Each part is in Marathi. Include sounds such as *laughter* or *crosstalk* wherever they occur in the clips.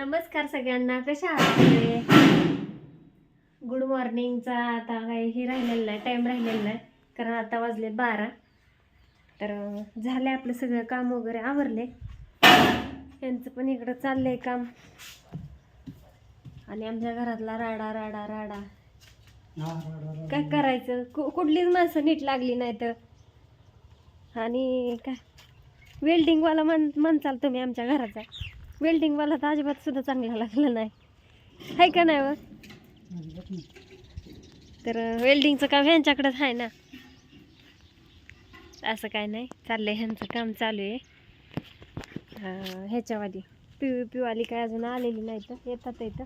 नमस्कार सगळ्यांना कशा आहात गुड मॉर्निंगचा आता काही हे राहिलेलं नाही टाईम राहिलेला नाही कारण आता वाजले बारा. तर अं, झालंय आपलं सगळं काम वगैरे आवरले. यांचं पण इकडं चाललंय काम. आणि आमच्या घरातला राडा राडा राडा. काय करायचं? कुठलीच माणसं नीट लागली नाही तर आणि काय? वेल्डिंगवाला म्हण म्हणचाल तुम्ही आमच्या घराचा. वेल्डिंगवाला तर अजिबात सुद्धा चांगला लागला नाही. आहे का नाही व तर वेल्डिंगचं काम ह्यांच्याकडेच आहे ना. असं काय नाही. चाललंय ह्यांचं काम चालू आहे. ह्याच्यावाली. पिवळी पिवाली काय अजून आलेली नाही तर. येतात येतं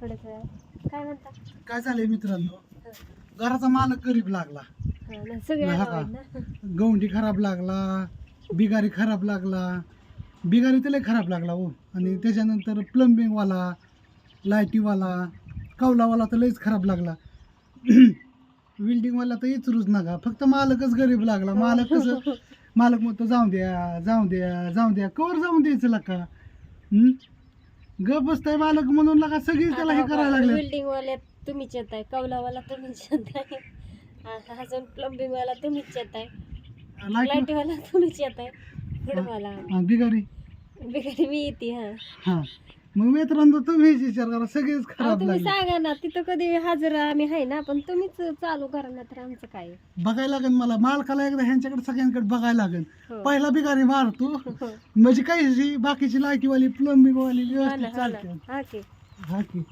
थोडंसं काय म्हणता? काय झालंय मित्रांनो? घराचा मालक गरीब लागला. ना, सगळे आगाऊ का? आहेत ना. गवंडी खराब लागला बिगारी खराब लागला. बिगारी तर लय खराब लागला हो. आणि त्याच्यानंतर प्लंबिंगवाला लाईटीवाला कौलावाला तर लयच खराब लागला. *clears throat* वेल्डिंगवाला तर इचरूच नका फक्त मालकच गरीब लागला. मालक कसं मालक म्हणतो जाऊ द्या जाऊ द्या जाऊ द्या कवर जाऊन द्यायचं लका? गप बसताय मालक म्हणून लका सगळीच त्याला हे करायला लागले. बिल्डिंग वाले तुम्हीच येत आहे कौलावाला तुम्हीच येत आहे अजून प्लंबिंग वाला तुम्हीच येत आहे लाइट लाईटवाला तुम्हीच येत आहे बिगारी. बिगारी मी येते हा. हा. मग मित्रांनो तुम्हीच विचार करा सगळेच अहो, खराब तुम्ही लागले. सांगा ना तिथं कधी हजर आम्ही आहे ना पण तुम्हीच चालू करा ना तर आमचं काय? बघायला लागेल मला. मालकाला एकदा ह्यांच्याकडे सगळ्यांकडे बघायला लागेल. हो. पहिला बिगारी मारतो. हो. म्हणजे काही जी बाकीची लाईटीवाली प्लंबिंग वाली हा ना, व्यवस्थित हा ना. चालते. हा की. हा की.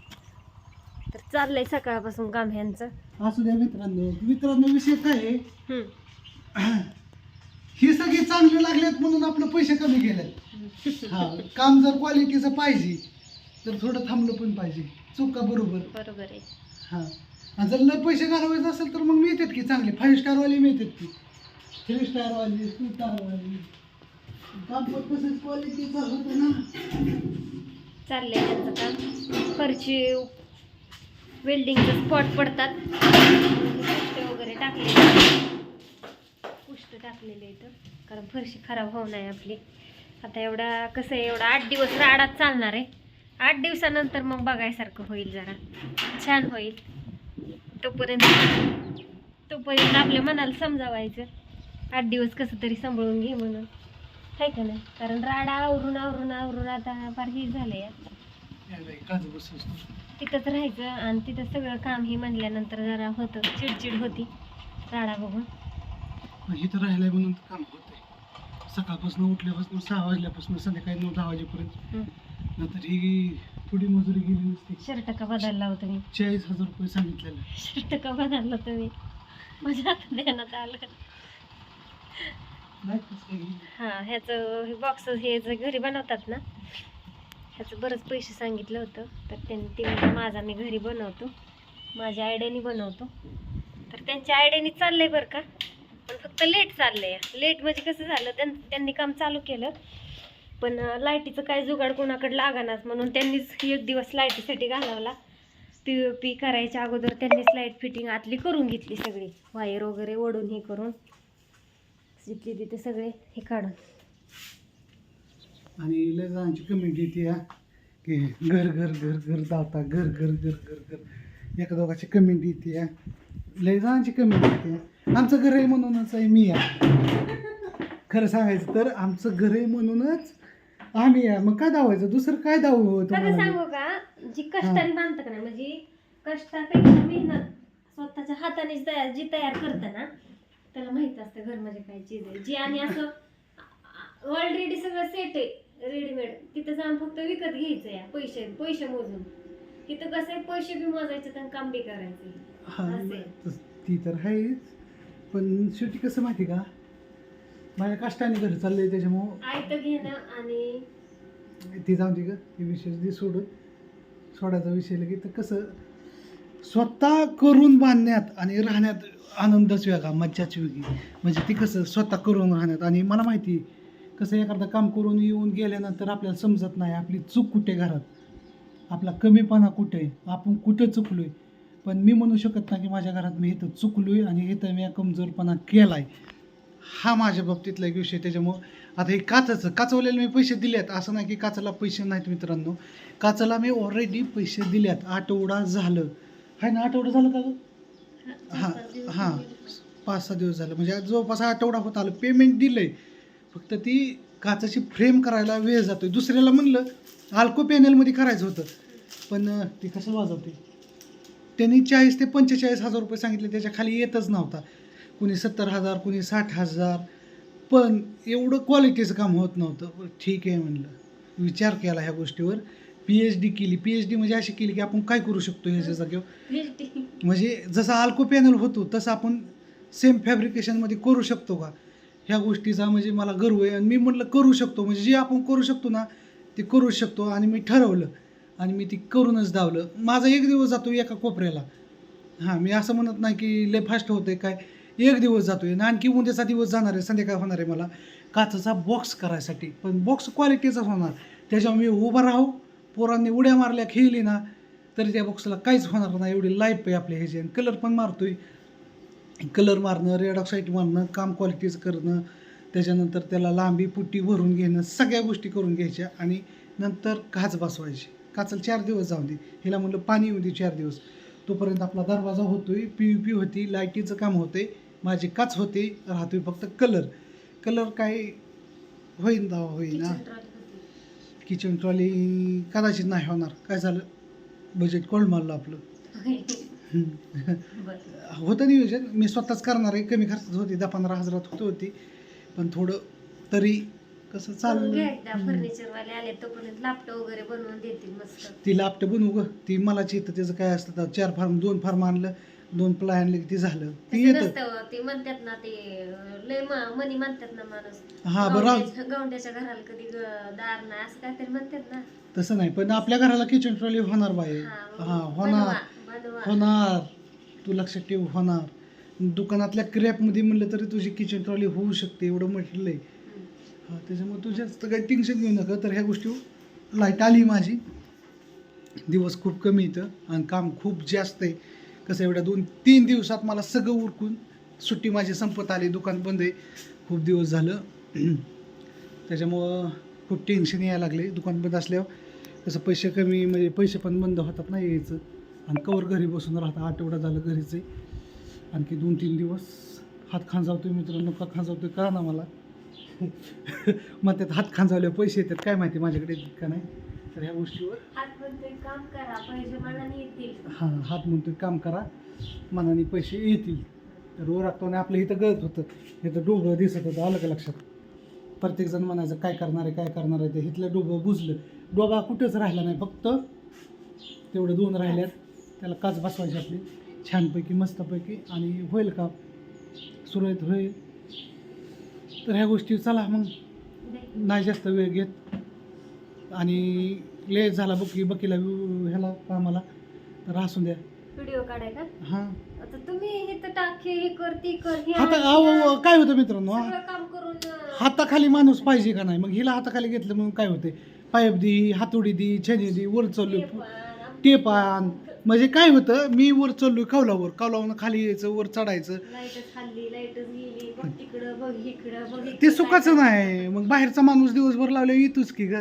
तर चाललंय सकाळपासून काम ह्यांचं. असू द्या मित्रांनो. मित्रांनो विषय काय आहे? हम्म. *clears throat* ही सगळी चांगली लागलेत म्हणून आपलं पैसे कमी गेलेत हा काम जर क्वालिटीचं पाहिजे तर थोडं थांबलं पण पाहिजे. चुका बरोबर. बरोबर आहे. हा. आणि जर लय पैसे घालवायचे असेल तर मग मिळतात की चांगले. फाईव्ह स्टार वाले मिळतात की. थ्री स्टार वाली टू स्टार वाली काम पण तसंच क्वालिटीचं होतं ना. चाललंय त्यांचं काम. फरची वेल्डिंगचे स्पॉट पडतात. पुष्ट वगैरे टाकलेले. पुष्ट टाकलेले इथं. कारण फरशी खराब होऊ नये आपली. आता एवढा कसं आहे एवढा आठ दिवस राडात चालणार आहे. आठ दिवसानंतर मग बघायसारखं होईल जरा. छान होईल. तोपर्यंत तोपर्यंत आपल्या मनाला समजावायचं. आठ दिवस कसं तरी सांभाळून घे म्हणून. आहे का नाही? कारण राडा आवरून आवरून आवरून आता फार हे झालंय. आहे तिथंच राहायचं आणि तिथं सगळं काम हे म्हणल्यानंतर जरा होतं चिडचिड होती. राडा बघून. इथं राहिलंय म्हणून काम होत. सकाळपासून उठल्यापासून सहा वाजल्यापासून संध्याकाळी नऊ दहा वाजेपर्यंत. हं. नंतर ही थोडी मजुरी गेली नसते. शर्ट का बदलला होता मी चाळीस हजार रुपये सांगितलेलं. शर्ट का बदलला तुम्ही? माझ्या हातात देण्यात आलं. नाही कसं काही. हां ह्याचं बॉक्स हे जे घरी बनवतात ना ह्याचं बरंच पैसे सांगितलं होतं. तर त्यांनी ते म्हणले, माझा मी घरी बनवतो. माझ्या आयडियानी बनवतो. तर त्यांच्या आयडियानी चाललंय बरं का? फक्त लेट चाललंय. लेट म्हणजे कसं झालं त्यां त्यांनी काम चालू केलं. पण लाईटीचं काय जुगाड कोणाकडे लागानाच म्हणून त्यांनीच एक दिवस लाईटीसाठी घालवला. पी ओ पी करायच्या अगोदर त्यांनीच लाइट फिटिंग आतली करून घेतली सगळी. वायर वगैरे ओढून हे करून. जिथली तिथे सगळे हे काढून. आणि लय जणांची कमेंट येते की घर घर घर घर धावता घर घर घर घर घर. एका दोघाची कमेंट येते हा. लय जणांची कमेंट येते आमचं घर आहे म्हणूनच आहे मी आहे. खरं सांगायचं तर आमचं घर आहे म्हणूनच आम्ही आहे. मग काय धावायचं? दुसरं काय खरं तुम्हाला? सांगू का? जी कष्टाने बांधतं का नाही म्हणजे कष्टापेक्षा मेहनत स्वतःच्या हाताने तयार जी तयार करतं ना त्याला माहीत असतं घर म्हणजे काय चीज आहे. जी आणि असं ऑलरेडी सगळं सेट आहे रेडीमेड तिथं जाऊन फक्त विकत घ्यायचं या पैसे पैसे मोजून. तिथं कसं आहे पैसे बी मोजायचे काम बी करायचे. हा, असं आहे. ती तर आहेच. पण शेवटी कसं माहिती का? माझ्या कष्टाने घर चाललंय त्याच्यामुळं आयतं घेणं आणि ते जाऊ दे ग ते विषय दे सोडून सोडायचा विषय लगे तर कसं स्वतः करून बांधण्यात आणि राहण्यात आनंदच वेगळा मज्जाच वेगळी. म्हणजे ती कसं स्वतः करून राहण्यात. आणि मला माहिती आहे, कसं एखादं काम करून येऊन गेल्यानंतर आपल्याला समजत नाही आपली चूक कुठे घरात? आपला कमीपणा कुठे आहे, आपण कुठं चुकलोय? पण मी म्हणू शकत नाही की माझ्या घरात मी इथं चुकलोय आणि इथं मी कमजोरपणा केलाय. हा माझ्या बाबतीतला एक विषय त्याच्यामुळं आता हे काचाचं काचवलेलं मी पैसे दिलेत. असं नाही की काचाला पैसे नाहीत मित्रांनो. काचाला मी ऑलरेडी पैसे दिल्यात आठवडा झालं. हाय ना आठवडा झालं का गं? हां हां पाच सहा दिवस झालं. म्हणजे जवळपास आठवडा होत आलं. पेमेंट दिलं आहे फक्त ती काचाची फ्रेम करायला वेळ जातो आहे दुसऱ्याला म्हणलं अल्को पॅनलमध्ये करायचं होतं. पण ती कसं वाजवते? त्यांनी चाळीस ते पंचेचाळीस हजार रुपये सांगितले त्याच्याखाली येतच नव्हता. कुणी सत्तर हजार कुणी साठ हजार पण एवढं क्वालिटीचं काम होत नव्हतं. ठीक आहे म्हणलं. विचार केला ह्या गोष्टीवर. पी एच डी केली. पी एच डी म्हणजे अशी केली की आपण काय करू शकतो ह्याच्या जागेवर म्हणजे जसं अल्को पॅनल होतो तसं आपण सेम फॅब्रिकेशनमध्ये करू शकतो का? ह्या गोष्टीचा म्हणजे मला गर्व आहे. आणि मी म्हटलं करू शकतो. म्हणजे जे आपण करू शकतो ना ते करू शकतो. आणि मी ठरवलं आणि मी ती करूनच धावलं. माझा एक दिवस जातो एका कोपऱ्याला. हां मी असं म्हणत नाही की लय फास्ट होतं काय. एक दिवस जातो आहे आणखी उद्याचा दिवस जाणार आहे संध्याकाळ होणार आहे मला. काचाचा बॉक्स करायसाठी. पण बॉक्स क्वालिटीचाच होणार. त्याच्यावर मी उभा राहू पोरांनी उड्या मारल्या खेळली ना तरी त्या बॉक्सला काहीच होणार नाही. एवढी लाईफ आहे आपल्या ह्याची. आणि कलर पण मारतोय. कलर मारणं रेड ऑक्साईड मारणं काम क्वालिटीचं करणं त्याच्यानंतर त्याला लांबी पुट्टी भरून घेणं सगळ्या गोष्टी करून घ्यायच्या आणि नंतर काच बसवायची. काचाला चार दिवस जाऊन दे. हिला म्हणलं पाणी येऊ दे चार दिवस. तोपर्यंत आपला दरवाजा होतोय पी यू पी होती लाईटीचं काम होते माझी काच होते राहतोय फक्त कलर. कलर काय होईन दावा होईना किचन ट्रॉली कदाचित नाही होणार. काय झालं? बजेट कोल्ड मारलं आपलं. *laughs* होतं नियोजन. मी स्वतःच करणार आहे. कमी खर्चात होती दहा पंधरा हजारात होती होती. पण थोडं तरी कसं हम्म. फर्निचर वाले आले तोपर्यंत लॅपटॉप वगैरे बनवून देतील मस्त. ती लापटं बनवू ग. ती मलाच येतं त्याचं काय असतं तर चार फार्म दोन फार्म आणलं दोन प्लाय आणले की ते झालं. ती तसं येतं. नसतं ते म्हणतात ना ते अं, लय म- मनी म्हणतात ना माणूस. हा बरं गवंड्याच्या गवंड्याच्या घराला कधी ग- दार नाही असं काहीतरी म्हणतात ना. तसं नाही पण आपल्या घराला किचन ट्रॉली होणार बाई. हा, हा होणार. बनवा. होणार. तू लक्षात ठेव होणार. दुकानातल्या क्रॅपमध्ये म्हणलं तरी तुझी किचन ट्रॉली होऊ शकते एवढं म्हटलं आहे हम्म. हा त्याच्यामुळे तू जास्त काही टेन्शन घेऊ नका. तर ह्या गोष्टी लाइट आली माझी. दिवस खूप कमी येतं आणि काम खूप जास्त आहे. कसं एवढ्या दोन तीन दिवसात मला सगळं उरकून सुट्टी माझी संपत आली. दुकान बंद आहे. खूप दिवस झालं. *clears throat* त्याच्यामुळं खूप टेन्शन यायला लागले. दुकान बंद असल्यावर कसं पैसे कमी म्हणजे पैसे पण बंद होतात नाही यायचं. आणि कवर घरी बसून राहता. आठवडा झालं घरीच आहे. आणखी दोन तीन दिवस हात खांजावतोय मित्रांनो. का खांजावतोय कळा ना मला. *laughs* मग त्यात हात खांजावल्यावर पैसे येतात. काय माहिती माझ्याकडे येतात का नाही? तर ह्या गोष्टीवर. हात म्हणतोय काम करा पैसे मनाने येतील. हां हात म्हणतोय काम करा मनाने पैसे येतील. तर ओरखतो आणि आपलं इथं गळत होतं. इथं डोबं दिसत होतं आलं का लक्षात? प्रत्येकजण म्हणायचं काय करणार आहे काय करणार आहे? ते इथलं डोबं बुजलं. डोबा कुठंच राहिला नाही फक्त तेवढं दोन राहिल्यात. त्याला काच बसवायची आपली. छानपैकी मस्तपैकी आणि होईल का? सुरळीत होईल. तर ह्या गोष्टी चला मग. नाही जास्त वेळ घेत. आणि लेट झाला बकी बकीला ह्याला कामाला. तर असू द्या. व्हिडिओ काढाय का? हां. आता तुम्ही हे तर टाक हे हे कर ती कर हे हाता आण, अहो, काय होतं मित्रांनो? सगळं काम करून अं, हाताखाली माणूस पाहिजे का नाही? मग हिला हाताखाली घेतलं म्हणून काय होते पाईप दी हातोडी दी छेनी दी वर चाललोय ते पण, आम- टेप आण म्हणजे काय होतं मी वर चाललोय कौलावर कौलावरून खाली यायचं वर चढायचं. लाईटच खाल्ली लाईटच गेली. बघ तिकडं बघ इकडं बघ ते इकडं सुखाचं नाही. मग बाहेरचा माणूस दिवसभर लावलं येतोच की ग.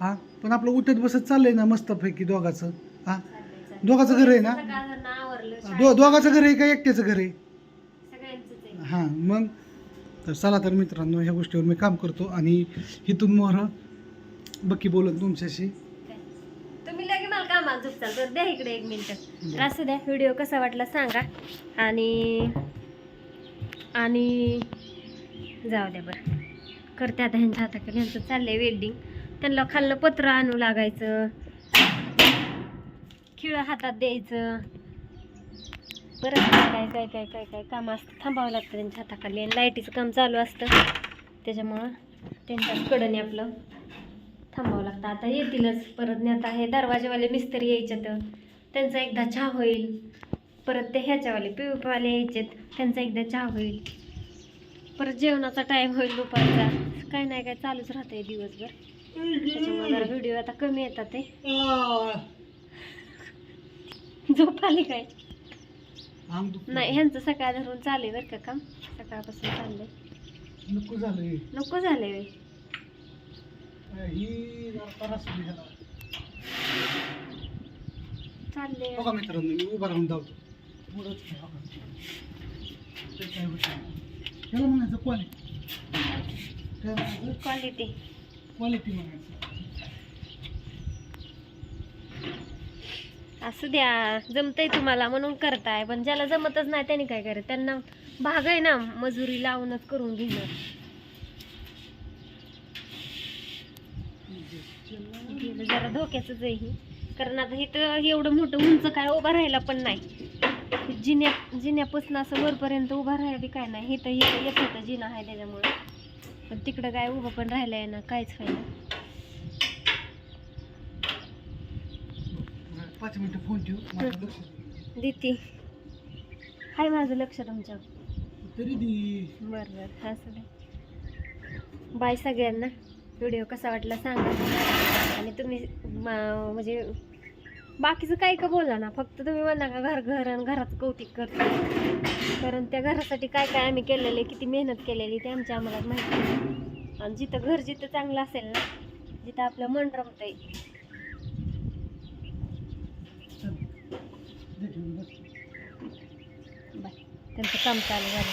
हा? पण आपलं उठत बसत चाललंय ना मस्तपैकी दोघाचं. हा? चाललंय, चाललंय. दोघाचं घर आहे ना? सकाळचं दो शाळेत दोघाचं घर आहे का एकट्याचं घर आहे? सगळ्यांचंच आहे. हां मग? तर चला तर मित्रांनो ह्या गोष्टीवर मी काम करतो आणि इथून मोहर बक्की बोलत तुमच्याशी. मला तर द्या इकडे एक मिनिट. तर असू द्या व्हिडिओ कसा वाटला सांगा. आणि आणि जाऊ द्या बरं. करते आता ह्यांच्या हाताखाली ह्यांचं चाललंय वेल्डिंग त्यांना खाल्लं पत्र आणू लागायचं. खिळं हातात द्यायचं. बरं काय काय काय काय काय काम असतं थांबावं लागतं त्यांच्या हाताखाली. आणि लाईटीचं काम चालू असतं. त्याच्यामुळं त्यांच्याच कडनी आपलं थांबावं लागतं. आता येतीलच. परत नाही आता हे दरवाजेवाले मिस्त्री यायचे तर त्यांचा एकदा चहा होईल. परत ते ह्याच्यावाले पिवपावाले यायचेत. त्यांचा एकदा चहा होईल. परत जेवणाचा टाईम होईल दुपारचा. काय नाही काय चालूच राहतंय दिवसभर. त्याच्यामुळे व्हिडिओ आता कमी येतात ते. झोप आली काय. नाही ह्यांचं सकाळ धरून चालू आहे बरं का काम. सकाळपासून चाललंय. नको झालंय. नको झालंय. ही. चालले. बघा मित्रांनो मी उभा राहून धावतो पुढंच नाही बघा. ते काय होतं. त्याला म्हणायचं क्वालिटी काय म्हणायचं क्वालिटी क्वालिटी म्हणायचं. असू द्या जमतंय तुम्हाला म्हणून करताय पण ज्याला जमतच नाही त्याने काय करायचं त्यांना भाग आहे ना मजुरी लावूनच करून घेणं. गेलं जरा धोक्याचंच आहे ही. कारण आता इथं एवढं मोठं उंच काय उभं राहायला पण नाही. जिन्या जिन्यापासून असं वरपर्यंत उभा बी काय नाही. इथं इथं येत होतं जिना आहे त्याच्यामुळं. पण तिकडं काय उभं पण राहिलं आहे ना काहीच व्हायला पाच मिनिटं फोन ठेवू माझं लक्ष दे. देते. हाय माझं लक्ष तुमच्यावर तरी दी. बरं बरं. असं दे. बाय सगळ्यांना. व्हिडिओ कसा वाटला सांगा. आणि तुम्ही म्हणजे बाकीचं काही का बोला ना फक्त तुम्ही म्हणा का घर घर आणि घराचं कौतिक करतो. कारण त्या घरासाठी काय काय आम्ही केलेले किती मेहनत केलेली ते आमच्या आम्हाला माहिती आहे. आणि जिथं घर जिथं चांगलं असेल ना जिथं आपलं मन ठेवून बस बाय. त्यांचं काम चालू झालं.